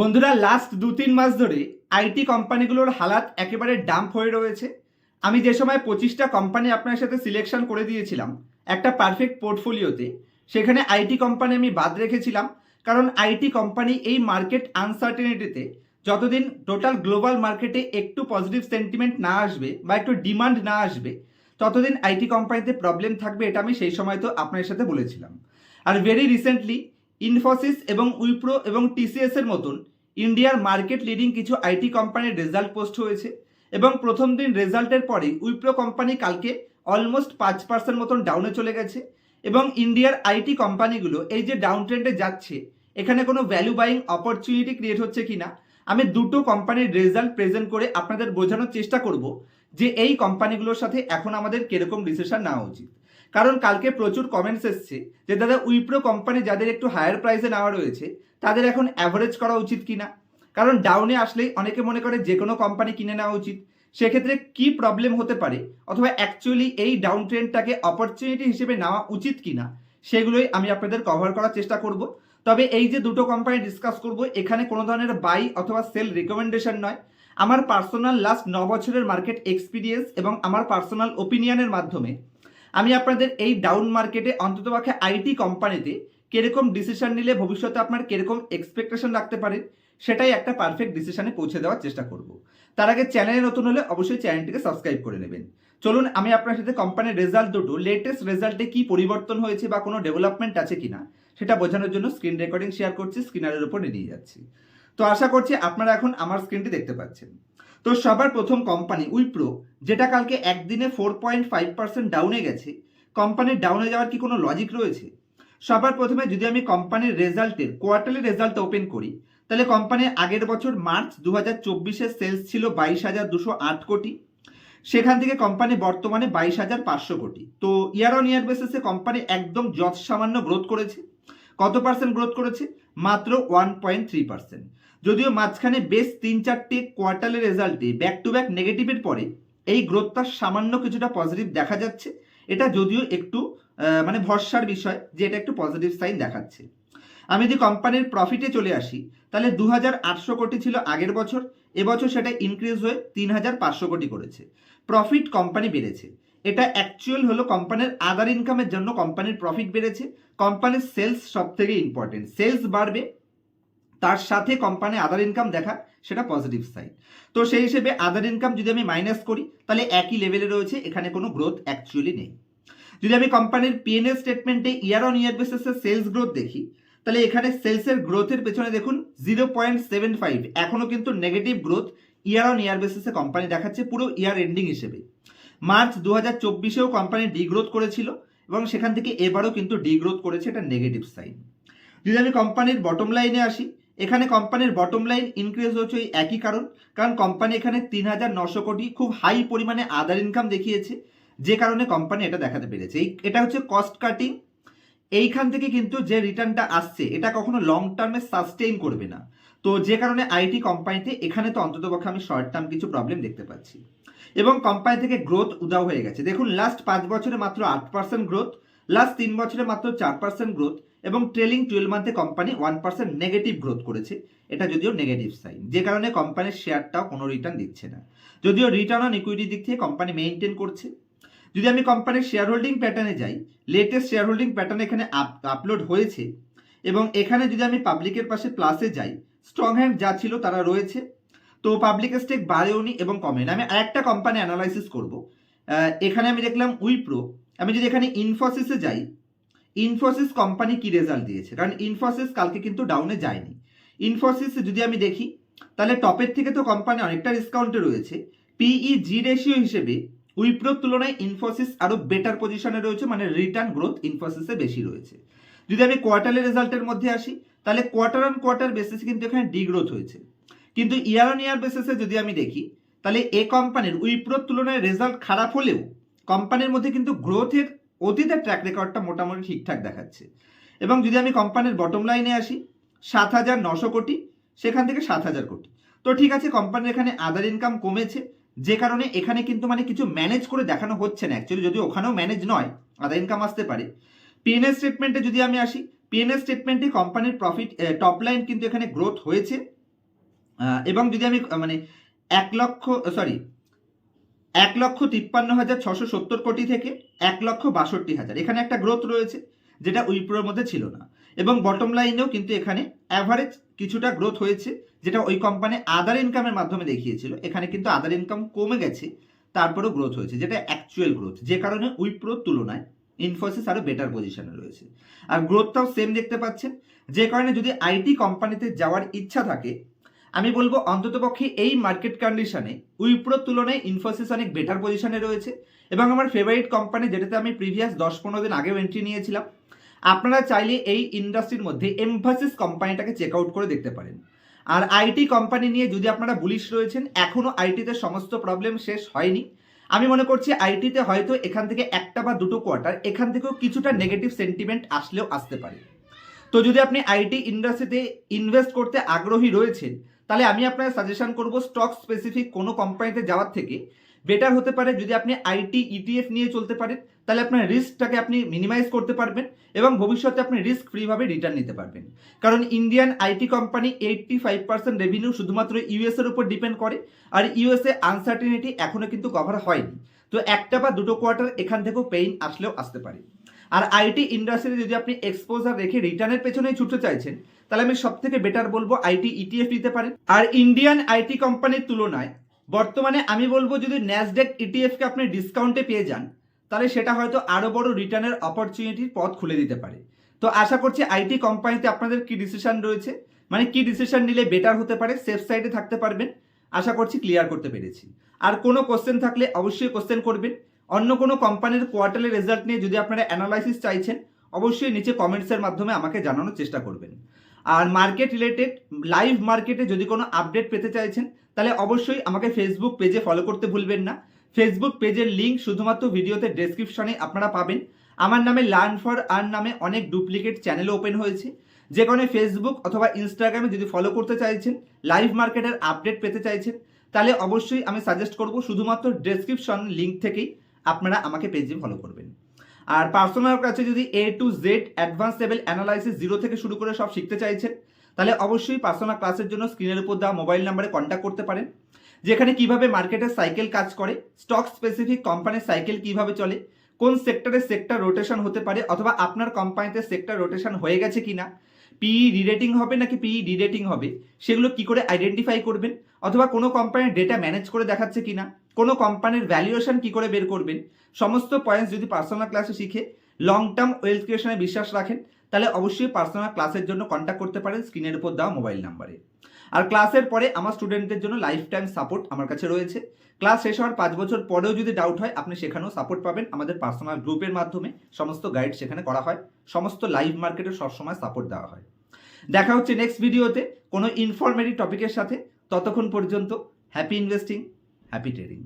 বন্ধুরা লাস্ট দু তিন মাস ধরে আইটি কোম্পানিগুলোর হালাত একেবারে ডাম্প হয়ে রয়েছে। আমি যে সময় পঁচিশটা কোম্পানি আপনার সাথে সিলেকশন করে দিয়েছিলাম, একটা পারফেক্ট পোর্টফোলিওতে সেখানে আইটি কোম্পানি আমি বাদ রেখেছিলাম, কারণ আইটি কোম্পানি এই মার্কেট আনসার্টেনিটিতে যতদিন টোটাল গ্লোবাল মার্কেটে একটু পজিটিভ সেন্টিমেন্ট না আসবে বা একটু ডিমান্ড না আসবে, ততদিন আইটি কোম্পানিতে প্রবলেম থাকবে, এটা আমি সেই সময় তো আপনার সাথে বলেছিলাম। আর ভেরি রিসেন্টলি ইনফোসিস এবং উইপ্রো এবং টিসিএস এর মতন ইন্ডিয়ার মার্কেট লিডিং কিছু আইটি কোম্পানির রেজাল্ট পোস্ট হয়েছে এবং প্রথম দিন রেজাল্টের পরে উইপ্রো কোম্পানি কালকে অলমোস্ট পাঁচ পার্সেন্ট মতন ডাউনে চলে গেছে এবং ইন্ডিয়ার আইটি কোম্পানিগুলো এই যে ডাউন ট্রেন্ডে যাচ্ছে, এখানে কোনো ভ্যালু বাইং অপরচুনিটি ক্রিয়েট হচ্ছে কিনা, আমি দুটো কোম্পানির রেজাল্ট প্রেজেন্ট করে আপনাদের বোঝানোর চেষ্টা করব যে এই কোম্পানিগুলোর সাথে এখন আমাদের কীরকম ডিসিশন নেওয়া উচিত। কারণ কালকে প্রচুর কমেন্টস এসছে যে, দাদা, উইপ্রো কোম্পানি যাদের একটু হায়ার প্রাইসে নেওয়া রয়েছে, তাদের এখন অ্যাভারেজ করা উচিত কিনা? কারণ ডাউনে আসলেই অনেকে মনে করে যে কোনো কোম্পানি কিনে নেওয়া উচিত। সেক্ষেত্রে কি প্রবলেম হতে পারে? অথবা অ্যাকচুয়ালি এই ডাউন ট্রেন্ডটাকে অপরচুনিটি হিসেবে নেওয়া উচিত কিনা? সেগুলোই আমি আপনাদের কভার করার চেষ্টা করব। তবে এই যে দুটো কোম্পানি ডিসকাস করব, এখানে কোনো ধরনের বাই অথবা সেল রিকমেন্ডেশন নয়। আমার পার্সোনাল লাস্ট ন বছরের মার্কেট এক্সপিরিয়েন্স এবং আমার পার্সোনাল ওপিনিয়নের মাধ্যমে আমি আপনাদের এই ডাউন মার্কেটে অন্তত অন্ততপক্ষে আইটি কোম্পানিতে কীরকম ডিসিশন নিলে ভবিষ্যতে আপনার কীরকম এক্সপেকটেশন রাখতে পারেন সেটাই একটা পারফেক্ট ডিসিশনে পৌঁছে দেওয়ার চেষ্টা করব। তার আগে চ্যানেলে নতুন হলে অবশ্যই চ্যানেলটিকে সাবস্ক্রাইব করে নেবেন। চলুন, আমি আপনার সাথে কোম্পানির রেজাল্ট দুটো লেটেস্ট রেজাল্টে কি পরিবর্তন হয়েছে বা কোনো ডেভেলপমেন্ট আছে কিনা, সেটা বোঝানোর জন্য স্ক্রিন রেকর্ডিং শেয়ার করছি স্ক্রিনারের উপর নিয়ে যাচ্ছি। তো আশা করছি আপনারা এখন আমার স্ক্রিনটি দেখতে পাচ্ছেন। তো সবার প্রথম কোম্পানি উইপ্রো, যেটা কালকে একদিনে ফোর পয়েন্ট ফাইভ পার্সেন্ট ডাউনে গেছে। কোম্পানির ডাউনে যাওয়ার কি কোনো লজিক রয়েছে? সবার প্রথমে যদি আমি কোম্পানির রেজাল্টের কোয়ার্টারলি রেজাল্ট ওপেন করি, তাহলে কোম্পানির আগের বছর মার্চ দু হাজার চব্বিশের সেলস ছিল বাইশ হাজার দুশো আট কোটি। সেখান থেকে কোম্পানি বর্তমানে বাইশ হাজার পাঁচশো কোটি। তো ইয়ার অন ইয়ার বেসিসে কোম্পানি একদম যৎ সামান্য গ্রোথ করেছে। কত পার্সেন্ট গ্রোথ করেছে? মাত্র ওয়ান পয়েন্ট থ্রি পার্সেন্ট যদিও মাঝখানে বেশ তিন চারটে কোয়ার্টারের রেজাল্টে ব্যাক টু ব্যাক নেগেটিভের পরে এই গ্রোথটা সামান্য কিছুটা পজিটিভ দেখা যাচ্ছে। এটা যদিও একটু মানে ভরসার বিষয় যে এটা একটু পজিটিভ সাইন দেখাচ্ছে। আমি যদি কোম্পানির প্রফিটে চলে আসি, তাহলে দু হাজার আটশো কোটি ছিল আগের বছর। এবছর সেটা ইনক্রিজ হয়ে তিন হাজার পাঁচশো কোটি করেছে। প্রফিট কোম্পানি বেড়েছে। এটা অ্যাকচুয়াল হলো কোম্পানির আদার ইনকামের জন্য কোম্পানির প্রফিট বেড়েছে। কোম্পানির সেলস সব থেকে ইম্পর্টেন্ট সেলস বাড়বে, তার সাথে কোম্পানি আদার ইনকাম দেখা, সেটা পজিটিভ সাইড তো সেই হিসেবে আদার ইনকাম যদি আমি মাইনাস করি, তাহলে একই লেভেলে রয়েছে, এখানে কোনো গ্রোথ অ্যাকচুয়ালি নেই। যদি আমি কোম্পানির পিএনএল স্টেটমেন্টে ইয়ার অন ইয়ার বেসিসে সেলস গ্রোথ দেখি, তাহলে এখানে সেলসের গ্রোথের পেছনে দেখুন জিরো পয়েন্ট সেভেন ফাইভ এখনও কিন্তু negative growth year on year বেসিসে কোম্পানি দেখাচ্ছে, পুরো ইয়ার এন্ডিং হিসেবে। মার্চ দু হাজার চব্বিশেও কোম্পানি ডিগ্রোথ করেছিল এবং সেখান থেকে এবারও কিন্তু ডিগ্রোথ করেছে এটা নেগেটিভ সাইন যদি আমি কোম্পানির বটম লাইনে আসি, এখানে কোম্পানির বটম লাইন ইনক্রিজ হচ্ছে ওই একই কারণ কারণ কোম্পানি এখানে তিন হাজার নশো কোটি খুব হাই পরিমাণে আদার ইনকাম দেখিয়েছে, যে কারণে কোম্পানি এটা দেখাতে পেরেছে। এই, এটা হচ্ছে কস্ট কাটিং এইখান থেকে কিন্তু যে রিটার্নটা আসছে, এটা কখনো লং টার্মে সাস্টেইন করবে না। তো যে কারণে আইটি কোম্পানিতে এখানে তো অন্ততপক্ষে আমি শর্ট টার্ম কিছু প্রবলেম দেখতে পাচ্ছি। এবং কোম্পানি থেকে গ্রোথ উদাও হয়ে গেছে। দেখুন লাস্ট পাঁচ বছরে মাত্র আট পার্সেন্ট গ্রোথ লাস্ট তিন বছরে মাত্র চার পার্সেন্ট গ্রোথ এবং trailing twelve মান্থে company one percent negative growth করেছে। এটা যদিও নেগেটিভ সাইন যে কারণে কোম্পানির শেয়ারটাও কোনো রিটার্ন দিচ্ছে না। যদিও রিটার্ন অন ইকুইটি দিক থেকে কোম্পানি মেনটেন করছে। যদি আমি কোম্পানির শেয়ার হোল্ডিং প্যাটার্নে যাই লেটেস্ট শেয়ার হোল্ডিং প্যাটার্ন এখানে আপলোড হয়েছে এবং এখানে যদি আমি পাবলিকের পাশে প্লাসে যাই স্ট্রং হ্যান্ড যা ছিল তারা রয়েছে। তো পাবলিক স্টেক বাড়েওনি এবং কমেনি। আমি আরেকটা কোম্পানি অ্যানালাইসিস করব। এখানে আমি দেখলাম উইপ্রো আমি যদি এখানে ইনফোসিসে যাই ইনফোসিস কোম্পানি কি রেজাল্ট দিয়েছে? কারণ ইনফোসিস কালকে কিন্তু ডাউনে যায়নি। ইনফোসিস যদি আমি দেখি, তাহলে টপের থেকে তো কোম্পানি অনেকটা ডিসকাউন্টে রয়েছে। পিই জি রেশিও হিসেবে উইপ্রোর তুলনায় ইনফোসিস আরও বেটার পজিশনে রয়েছে মানে রিটার্ন গ্রোথ ইনফোসিসে বেশি রয়েছে। যদি আমি কোয়ার্টারলি রেজাল্টের মধ্যে আসি, তাহলে কোয়ার্টার অন কোয়ার্টার বেসিসে কিন্তু এখানে ডিগ্রোথ হয়েছে। কিন্তু ইয়ার অন ইয়ার বেসিসে যদি আমি দেখি, তাহলে এ কোম্পানির উইপ্রোর তুলনায় রেজাল্ট খারাপ হলেও কোম্পানির মধ্যে কিন্তু গ্রোথের অতীতের ট্র্যাক রেকর্ডটা মোটামুটি ঠিকঠাক দেখাচ্ছে। এবং যদি আমি কোম্পানির বটম লাইনে আসি, সাত হাজার নশো কোটি, সেখান থেকে সাত হাজার কোটি। তো ঠিক আছে কোম্পানির এখানে আদার ইনকাম কমেছে, যে কারণে এখানে কিন্তু মানে কিছু ম্যানেজ করে দেখানো হচ্ছে না। অ্যাকচুয়ালি যদি ওখানেও ম্যানেজ নয় আদার ইনকাম আসতে পারে। পিএনএল স্টেটমেন্টে যদি আমি আসি পিএনএল স্টেটমেন্টে কোম্পানির প্রফিট টপ লাইন কিন্তু এখানে গ্রোথ হয়েছে। এবং যদি আমি মানে এক লক্ষ সরি এক লক্ষ তিপ্পান্ন হাজার ছশো সত্তর কোটি থেকে এক লক্ষ বাষট্টি হাজার। এখানে একটা গ্রোথ রয়েছে যেটা উইপ্রোর মধ্যে ছিল না। এবং বটম লাইনেও কিন্তু এখানে অ্যাভারেজ কিছুটা গ্রোথ হয়েছে যেটা ওই কোম্পানি আদার ইনকামের মাধ্যমে দেখিয়েছিল। এখানে কিন্তু আদার ইনকাম কমে গেছে, তারপরেও গ্রোথ হয়েছে, যেটা অ্যাকচুয়াল গ্রোথ যে কারণে উইপ্রোর তুলনায় ইনফোসিস আরও বেটার পজিশনে রয়েছে। আর গ্রোথটাও সেম দেখতে পাচ্ছেন। যে কারণে যদি আইটি কোম্পানিতে যাওয়ার ইচ্ছা থাকে আমি বলব অন্ততপক্ষে এই মার্কেট কন্ডিশনে উইপ্রোর তুলনায় ইনফোসিস অনেক বেটার পজিশনে রয়েছে এবং আমার ফেভারিট কোম্পানি যেটাতে আমি প্রিভিয়াস দশ পনেরো দিন আগেও এন্ট্রি নিয়েছিলাম, আপনারা চাইলে এই ইন্ডাস্ট্রির মধ্যে এমফাসিস কোম্পানিটাকে চেক আউট করে দেখতে পারেন। আর আইটি কোম্পানি নিয়ে যদি আপনারা বুলিশ রয়েছেন এখনও আইটিতে সমস্ত প্রবলেম শেষ হয়নি। আমি মনে করছি আইটিতে হয়তো এখান থেকে একটা বা দুটো কোয়ার্টার এখান থেকেও কিছুটা নেগেটিভ সেন্টিমেন্ট আসলেও আসতে পারে। তো যদি আপনি আইটি ইন্ডাস্ট্রিতে ইনভেস্ট করতে আগ্রহী রয়েছেন তাহলে আমি আপনার সাজেশন করব স্টক স্পেসিফিক কোনো কোম্পানিতে যাওয়ার থেকে বেটার হতে পারে যদি আপনি আইটি ইটিএফ নিয়ে চলতে পারেন, তাহলে আপনার রিস্কটাকে আপনি মিনিমাইজ করতে পারবেন এবং ভবিষ্যতে আপনি রিস্ক ফ্রিভাবে রিটার্ন নিতে পারবেন। কারণ Indian IT company eighty five percent revenue শুধুমাত্র ইউএস এর উপর ডিপেন্ড করে আর ইউএসএ আনসার্টিনিটি এখনও কিন্তু কভার হয়নি। তো একটা বা দুটো কোয়ার্টার এখান থেকেও পেইন আসলেও আসতে পারে। আর আইটি ইন্ডাস্ট্রিতে যদি আপনি এক্সপোজার রেখে রিটার্নের পেছনেই ছুটতে চাইছেন তাহলে আমি সব থেকে বেটার বলব আইটি ইটিএফ নিতে পারেন আর ইন্ডিয়ান আইটি কোম্পানির তুলনায়, বর্তমানে আমি বলব যদি ন্যাসডেক ইটিএফকে আপনি ডিসকাউন্টে পেয়ে যান, তাহলে সেটা হয়তো আরও বড় রিটার্নের অপরচুনিটির পথ খুলে দিতে পারে। তো আশা করছি আইটি কোম্পানিতে আপনাদের কি ডিসিশন রয়েছে? মানে কি ডিসিশন নিলে বেটার হতে পারে সেফ সাইডে থাকতে পারবেন। আশা করছি ক্লিয়ার করতে পেরেছি। আর কোনো কোশ্চেন থাকলে অবশ্যই কোশ্চেন করবেন। অন্য কোনো কোম্পানির কোয়ার্টারের রেজাল্ট নিয়ে যদি আপনারা অ্যানালাইসিস চাইছেন, অবশ্যই নিচে কমেন্টসের মাধ্যমে আমাকে জানানোর চেষ্টা করবেন। আর মার্কেট রিলেটেড লাইভ মার্কেটে যদি কোনো আপডেট পেতে চাইছেন, তাহলে অবশ্যই আমাকে ফেসবুক পেজে ফলো করতে ভুলবেন না। ফেসবুক পেজের লিঙ্ক শুধুমাত্র ভিডিওতে ডেসক্রিপশনে আপনারা পাবেন। আমার নামে লার্ন ফর আর্ন নামে অনেক ডুপ্লিকেট চ্যানেল ওপেন হয়েছে। যে কারণে ফেসবুক অথবা ইনস্টাগ্রামে যদি ফলো করতে চাইছেন লাইভ মার্কেটের আপডেট পেতে চাইছেন, তাহলে অবশ্যই আমি সাজেস্ট করব শুধুমাত্র ডেসক্রিপশন লিঙ্ক থেকেই আপনারা আমাকে পেজে ফলো করবেন। আর পার্সোনাল কাছে যদি A to Z advance level analysis zero থেকে শুরু করে সব শিখতে চাইছেন, তাহলে অবশ্যই পার্সোনাল ক্লাসের জন্য স্ক্রিনের উপর দেওয়া মোবাইল নাম্বারে কন্ট্যাক্ট করতে পারেন, যেখানে কীভাবে মার্কেটের সাইকেল কাজ করে স্টক স্পেসিফিক কোম্পানির সাইকেল কীভাবে চলে, কোন সেক্টরে সেক্টর রোটেশন হতে পারে, অথবা আপনার কোম্পানিতে সেক্টর রোটেশন হয়ে গেছে কিনা পিই রিরেটিং হবে নাকি পিই ডিরেটিং হবে? সেগুলো কি করে আইডেন্টিফাই করবেন? অথবা কোনো কোম্পানির ডেটা ম্যানেজ করে দেখাচ্ছে কিনা? কোনো কোম্পানির ভ্যালুয়েশন কি করে বের করবেন? সমস্ত পয়েন্টস যদি পার্সোনাল ক্লাসে শিখে লং টার্ম ওয়েলথ ক্রিয়েশনে বিশ্বাস রাখেন, তাহলে অবশ্যই পার্সোনাল ক্লাসের জন্য কন্ট্যাক্ট করতে পারেন স্ক্রিনের উপর দেওয়া মোবাইল নাম্বারে আর ক্লাসের পরে আমার স্টুডেন্টদের জন্য লাইফ টাইম সাপোর্ট আমার কাছে রয়েছে। ক্লাস শেষ হওয়ার পাঁচ বছর পরেও যদি ডাউট হয়, আপনি সেখানেও সাপোর্ট পাবেন আমাদের পার্সোনাল গ্রুপের মাধ্যমে। সমস্ত গাইড সেখানে করা হয়। সমস্ত লাইভ মার্কেটে সবসময় সাপোর্ট দেওয়া হয়। দেখা হচ্ছে নেক্সট ভিডিওতে কোনো ইনফরমেটিভ টপিকের সাথে। ততক্ষণ পর্যন্ত হ্যাপি ইনভেস্টিং হ্যাপি ট্রেডিং